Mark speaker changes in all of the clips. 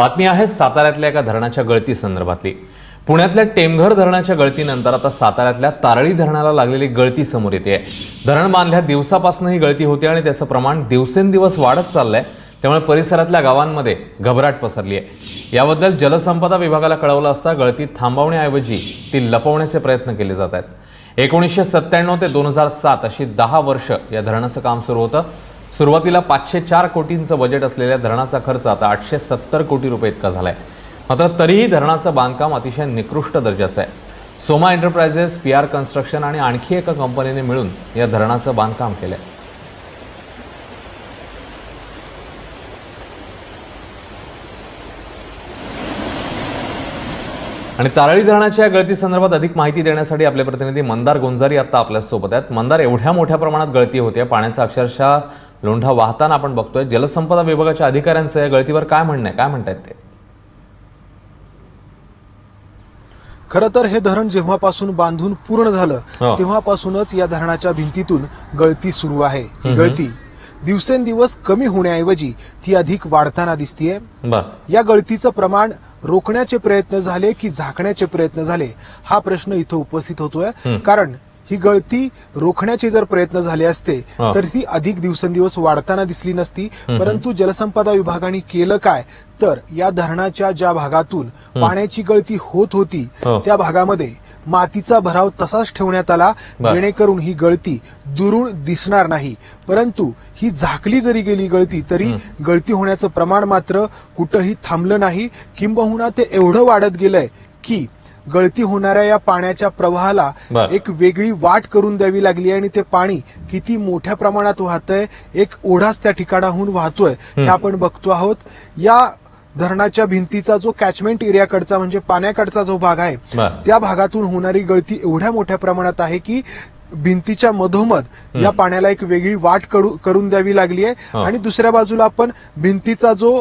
Speaker 1: बातमी आहे साताऱ्यातल्या एका धरणाच्या गळती संदर्भातली. पुण्यातल्या टेमघर धरणाच्या गळतीनंतर आता साताऱ्यातल्या तारळी धरणाला लागलेली गळती समोर येते. धरण बांधल्या दिवसापासून ही गळती होते आणि त्याचं प्रमाण दिवसेंदिवस वाढत चाललंय. त्यामुळे परिसरातल्या गावांमध्ये घबराट पसरली आहे. याबद्दल जलसंपदा विभागाला कळवलं असता गळती थांबवण्याऐवजी ती लपवण्याचे प्रयत्न केले जात आहेत. एकोणीसशे सत्त्याण्णव ते दोन हजार सात अशी दहा वर्ष या धरणाचं काम सुरू होतं. सुरुवातीला पाचशे चार कोटींचं बजेट असलेल्या धरणाचा खर्च आता आठशे सत्तर कोटी रुपये इतका झालाय. मात्र तरीही धरणाचं बांधकाम अतिशय निकृष्ट दर्जाचं आहे. Soma enterprises P R construction आणि आणखी एका कंपनीने मिळून या धरणाचं बांधकाम केलंय. आणि तारळी धरणाच्या या गळती संदर्भात अधिक माहिती देण्यासाठी आपले प्रतिनिधी मंदार गोंजारी आता आपल्यासोबत आहेत. मंदार एवढ्या मोठ्या प्रमाणात गळती होते पाण्याचा अक्षरशः लोंढा वाहताना आपण बघतोय जलसंपदा विभागाच्या अधिकाऱ्यांचं या गळतीवर काय म्हणणं आहे? काय म्हणतायत ते?
Speaker 2: खरं तर हे धरण जेव्हापासून बांधून पूर्ण झालं
Speaker 1: हो.
Speaker 2: तेव्हापासूनच या धरणाच्या भिंतीतून गळती सुरू आहे. ही गळती दिवसेंदिवस कमी होण्याऐवजी ती अधिक वाढताना दिसतीये. या गळतीचं प्रमाण रोखण्याचे प्रयत्न झाले की झाकण्याचे प्रयत्न झाले हा प्रश्न इथं उपस्थित होतोय. कारण ही गळती रोखण्याचे जर प्रयत्न झाले असते. तर ती अधिक दिवसेंदिवस वाढताना दिसली नसती परंतु जलसंपदा विभागाने केलं काय तर या धरणाच्या ज्या भागातून पाण्याची गळती होत होती
Speaker 1: हो.
Speaker 2: त्या भागामध्ये मातीचा भराव तसाच ठेवण्यात आला. जेणेकरून ही गळती दुरून दिसणार नाही परंतु ही झाकली जरी गेली गळती तरी गळती होण्याचं प्रमाण मात्र कुठंही थांबलं नाही किंबहुना ते एवढं वाढत गेलंय की गळती होणाऱ्या या पाण्याच्या प्रवाहाला. एक वेगळी वाट करून द्यावी लागली आणि ते पाणी किती मोठ्या प्रमाणात वाहतंय एक ओढाच त्या ठिकाणाहून वाहतोय हे आपण बघतो आहोत या धरणाच्या भिंतीचा जो कॅचमेंट एरियाकडचा म्हणजे पाण्याकडचा जो भाग आहे. त्या भागातून होणारी गळती एवढ्या मोठ्या प्रमाणात आहे की भिंतीच्या मधोमध या पाण्याला एक वेगळी वाट करू- करून द्यावी लागली आहे
Speaker 1: हो.
Speaker 2: आणि दुसऱ्या बाजूला आपण भिंतीचा जो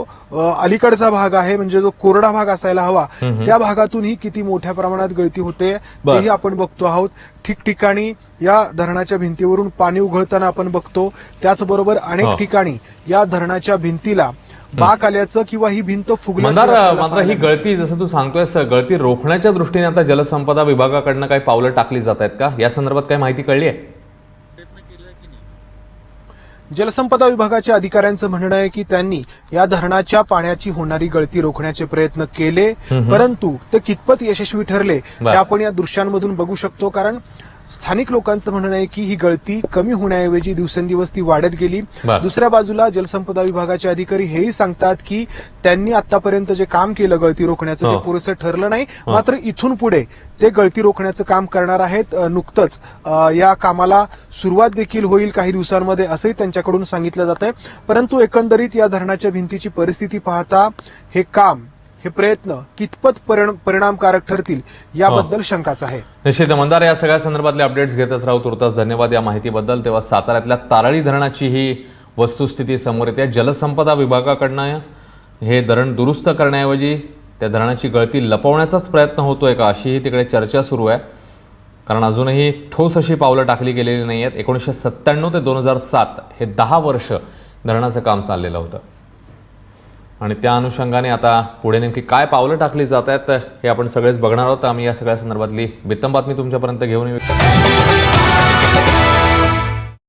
Speaker 2: अलीकडचा भाग आहे म्हणजे जो कोरडा भाग असायला हवा त्या भागातूनही किती मोठ्या प्रमाणात गळती होते. तेही आपण बघतो आहोत ठिकठिकाणी या धरणाच्या भिंतीवरून पाणी उघळताना आपण बघतो त्याचबरोबर
Speaker 1: हो.
Speaker 2: अनेक ठिकाणी या धरणाच्या भिंतीला बाक आल्याचं किंवा ही भिंत
Speaker 1: मात्र ही गळती जसं तू सांगतोय गळती रोखण्याच्या दृष्टीने आता जलसंपदा विभागाकडनं काही पावलं टाकली जात आहेत का? या संदर्भात काही माहिती कळली आहे?
Speaker 2: जलसंपदा विभागाच्या अधिकाऱ्यांचं म्हणणं आहे की त्यांनी या धरणाच्या पाण्याची होणारी गळती रोखण्याचे प्रयत्न केले परंतु ते कितपत यशस्वी ठरले. ते आपण या दृश्यांमधून बघू शकतो कारण स्थानिक लोकांचं म्हणणं आहे की ही गळती कमी होण्याऐवजी दिवसेंदिवस ती वाढत गेली. दुसऱ्या बाजूला जलसंपदा विभागाचे अधिकारी हेही सांगतात की त्यांनी आतापर्यंत जे काम केलं गळती रोखण्याचं
Speaker 1: हो.
Speaker 2: ते पुरेसं ठरलं नाही. मात्र इथून पुढे ते गळती रोखण्याचं काम करणार आहेत. नुकतंच या कामाला सुरुवात देखील होईल काही दिवसांमध्ये असंही त्यांच्याकडून सांगितलं जात आहे परंतु एकंदरीत या धरणाच्या भिंतीची परिस्थिती पाहता हे काम हे प्रयत्न कितपत परिण- परिणामकारक ठरतील याबद्दल शंकाच आहे.
Speaker 1: निश्चित मंदार या सगळ्या संदर्भातले अपडेट्स घेतच राहू. तुर्तास धन्यवाद या माहितीबद्दल. तेव्हा साताऱ्यातल्या तारळी धरणाची ही वस्तुस्थिती समोर येते. जलसंपदा विभागाकडनं हे धरण दुरुस्त करण्याऐवजी त्या धरणाची गळती लपवण्याचाच प्रयत्न होतोय का अशीही तिकडे चर्चा सुरू आहे. कारण अजूनही ठोस अशी पावलं टाकली गेलेली नाही आहेत एकोणीसशे सत्त्याण्णव ते दोन हजार सात हे दहा वर्ष धरणाचं काम चाललेलं होतं. आणि त्या अनुषंगाने आता पुढे नेमकी काय पावलं टाकली जात आहेत हे आपण सगळेच बघणार आहोत. आम्ही या सगळ्या संदर्भातली बित्तम बातमी तुमच्यापर्यंत घेऊन येऊ.